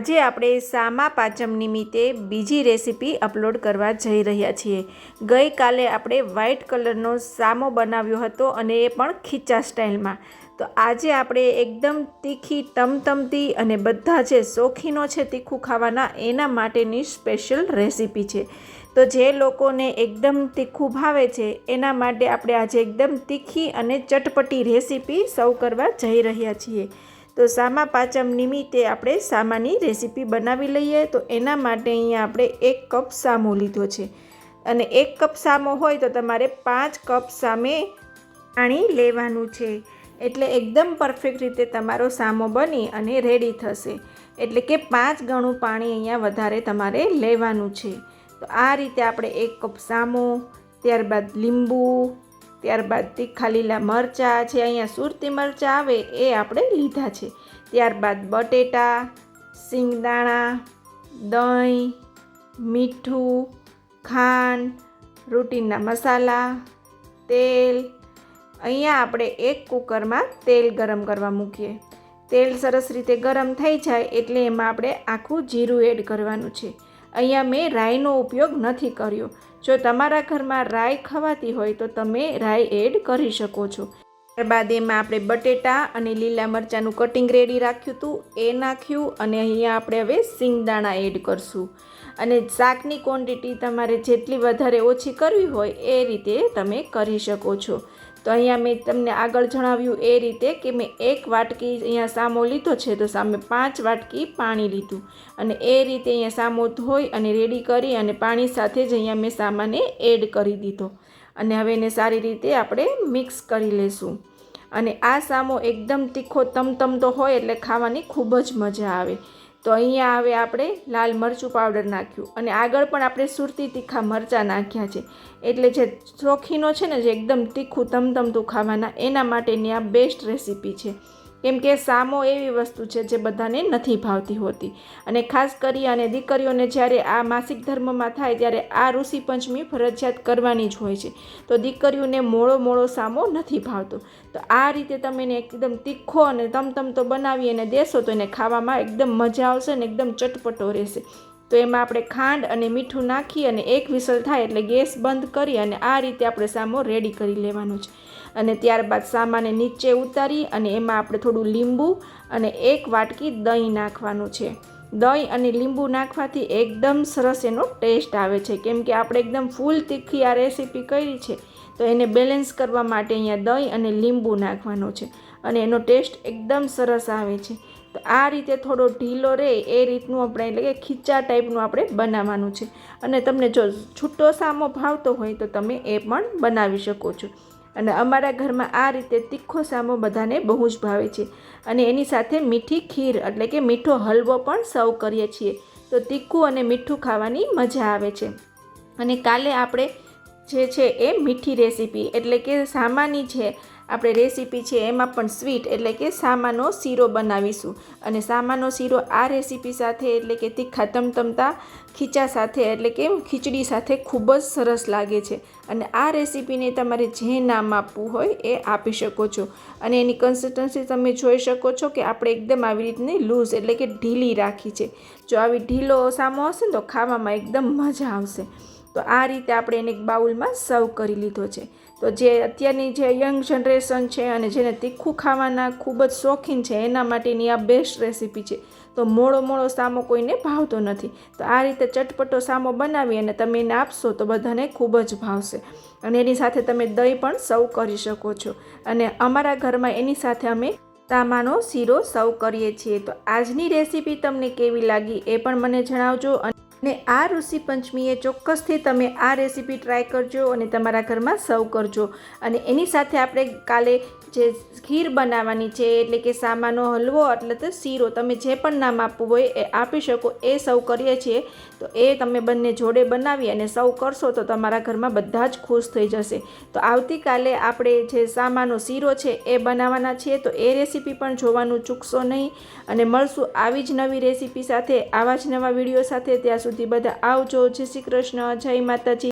આજે આપણે સામા પાંચમ નિમિત્તે બીજી રેસીપી અપલોડ કરવા જઈ રહ્યા છીએ. ગઈકાલે આપણે વ્હાઈટ કલરનો સામો બનાવ્યો હતો અને એ પણ ખીચા સ્ટાઇલમાં. તો આજે આપણે એકદમ તીખી તમતમતી અને બધા જે શોખીનો છે તીખું ખાવાના એના માટેની સ્પેશિયલ રેસીપી છે. તો જે લોકોને એકદમ તીખું ભાવે છે, એના માટે આપણે આજે એકદમ તીખી અને ચટપટી રેસીપી સર્વ કરવા જઈ રહ્યા છીએ. તો સામા પાંચમ નિમિત્તે આપણે સામાની રેસીપી બનાવી લઈએ. તો એના માટે અહીંયા આપણે એક કપ સામો લીધો છે. અને એક કપ સામો હોય તો તમારે પાંચ કપ સામે પાણી લેવાનું છે. એટલે એકદમ પરફેક્ટ રીતે તમારો સામો બની અને રેડી થશે. એટલે કે પાંચ ગણું પાણી અહીંયા વધારે તમારે લેવાનું છે. તો આ રીતે આપણે એક કપ સામો, ત્યારબાદ લીંબુ ત્યારબાદ તીખા લીલા મરચાં છે અહીંયા સુરતી મરચાં આવે એ આપણે લીધા છે. ત્યારબાદ બટેટા, સિંગદાણા, દહીં, મીઠું, ખાંડ રૂટીનના મસાલા, તેલ. અહીંયા આપણે એક કુકરમાં તેલ ગરમ કરવા મૂકીએ. તેલ સરસ રીતે ગરમ થઈ જાય એટલે એમાં આપણે આખું જીરું એડ કરવાનું છે. અહીંયા મેં રાઈનો ઉપયોગ નથી કર્યો. જો તમારા ઘરમાં રાઈ ખવાતી હોય તો તમે રાઈ એડ કરી શકો છો. ત્યારબાદ એમાં આપણે બટેટા અને લીલા મરચાંનું કટિંગ રેડી રાખ્યું હતું. એ નાખ્યું અને અહીંયા આપણે હવે સિંગદાણા એડ કરશું. અને શાકની ક્વોન્ટિટી તમારે જેટલી વધારે ઓછી કરવી હોય એ રીતે તમે કરી શકો છો. તો અહીંયા મેં તમને આગળ જણાવ્યું એ રીતે કે મેં એક વાટકી અહીંયા સામો લીધો છે, તો સામે પાંચ વાટકી પાણી લીધું. અને એ રીતે અહીંયા સામો ધોઈ અને રેડી કરી અને પાણી સાથે જ અહીંયા મેં સામાને એડ કરી દીધો. અને હવે એને સારી રીતે આપણે મિક્સ કરી લઈશું અને આ સામો એકદમ તીખો, તમતમતો હોય એટલે ખાવાની ખૂબ જ મજા આવે. તો અહીંયા હવે આપણે લાલ મરચું પાવડર નાખ્યું. અને આગળ પણ આપણે સુરતી તીખા મરચાં નાખ્યા છે. એટલે જે શોખીનો છે ને, જે એકદમ તીખું, તમતમતું ખાવાના, એના માટેની આ બેસ્ટ રેસીપી છે. કેમ કે સામો એવી વસ્તુ છે જે બધાને નથી ભાવતી હોતી. અને ખાસ કરી અને દીકરીઓને જ્યારે આ માસિક ધર્મમાં થાય ત્યારે આ ઋષિ પંચમી ફરજિયાત કરવાની જ હોય છે. તો દીકરીઓને મોળો મોળો સામો નથી ભાવતો. તો આ રીતે તમે એને એકદમ તીખો અને તમતમ તો બનાવી અને દેશો તો એને ખાવામાં એકદમ મજા આવશે અને એકદમ ચટપટો રહેશે. તો એમાં આપણે ખાંડ અને મીઠું નાખી અને એક વિસલ થાય એટલે ગેસ બંધ કરી અને આ રીતે આપણે સામો રેડી કરી લેવાનો છે. અને ત્યારબાદ સામાને નીચે ઉતારી અને એમાં આપણે થોડું લીંબુ અને એક વાટકી દહીં નાખવાનું છે. દહીં અને લીંબુ નાખવાથી એકદમ સરસ એનો ટેસ્ટ આવે છે. કેમ કે આપણે એકદમ ફૂલ તીખી આ રેસીપી કરી છે, તો એને બેલેન્સ કરવા માટે અહીંયા દહીં અને લીંબુ નાખવાનો છે અને એનો ટેસ્ટ એકદમ સરસ આવે છે. તો આ રીતે થોડો ઢીલો રહે એ રીતનું આપણે એટલે કે ખીચા ટાઈપનું આપણે બનાવવાનું છે. અને તમને જો છૂટો સામો ભાવતો હોય તો તમે એ પણ બનાવી શકો છો. અને અમારા ઘરમાં આ રીતે તીખો સામો બધાને બહુ જ ભાવે છે. અને એની સાથે મીઠી ખીર એટલે કે મીઠો હલવો પણ સર્વ કરીએ છીએ. તો તીખું અને મીઠું ખાવાની મજા આવે છે. અને કાલે આપણે જે છે એ મીઠી રેસીપી એટલે કે સામાની છે આપણે રેસીપી છે એમાં પણ સ્વીટ એટલે કે સામાનો શીરો બનાવીશું. અને સામાનો શીરો આ રેસીપી સાથે એટલે કે તીખા તમતમતા ખીચા સાથે એટલે કે ખીચડી સાથે ખૂબ જ સરસ લાગે છે. અને આ રેસીપીને તમારે જે નામ આપવું હોય એ આપી શકો છો. અને એની કન્સિસ્ટન્સી તમે જોઈ શકો છો કે આપણે એકદમ આવી રીતની લૂઝ એટલે કે ઢીલી રાખી છે. જો આવી ઢીલો સામો હશે ને તો ખાવામાં એકદમ મજા આવશે. તો આ રીતે આપણે એને એક બાઉલમાં સર્વ કરી લીધો છે. તો જે અત્યારની જે યંગ જનરેશન છે અને જેને તીખું ખાવાના ખૂબ જ શોખીન છે, એના માટેની આ બેસ્ટ રેસીપી છે. તો મોળો મોળો સામો કોઈને ભાવતો નથી. તો આ રીતે ચટપટો સામો બનાવી અને તમે એને આપશો તો બધાને ખૂબ જ ભાવશે. અને એની સાથે તમે દહીં પણ સર્વ કરી શકો છો. અને અમારા ઘરમાં એની સાથે અમે તામાનો શીરો સર્વ કરીએ છીએ. તો આજની રેસીપી તમને કેવી લાગી એ પણ મને જણાવજો. અને આ ઋષિ પંચમીએ ચોક્કસથી તમે આ રેસીપી ટ્રાય કરજો અને તમારા ઘરમાં સર્વ કરજો. અને એની સાથે આપણે કાલે જે ખીર બનાવવાની છે, એટલે કે સામાનો, હલવો, એટલે તો શીરો, તમે જે પણ નામ આપવું હોય એ આપી શકો, એ સર્વ કરીએ છીએ. તો એ તમે બંને જોડે બનાવી અને સર્વ કરશો તો તમારા ઘરમાં બધા જ ખુશ થઈ જશે. તો આવતીકાલે આપણે જે સામાનો, શીરો છે એ બનાવવાના છીએ, તો એ રેસીપી પણ જોવાનું ચૂકશો નહીં. અને મળશું આવી જ નવી રેસીપી સાથે, આવા જ નવા વીડિયો સાથે. ત્યાં સુધી બધા આવજો. જય શ્રી કૃષ્ણ. જય માતાજી.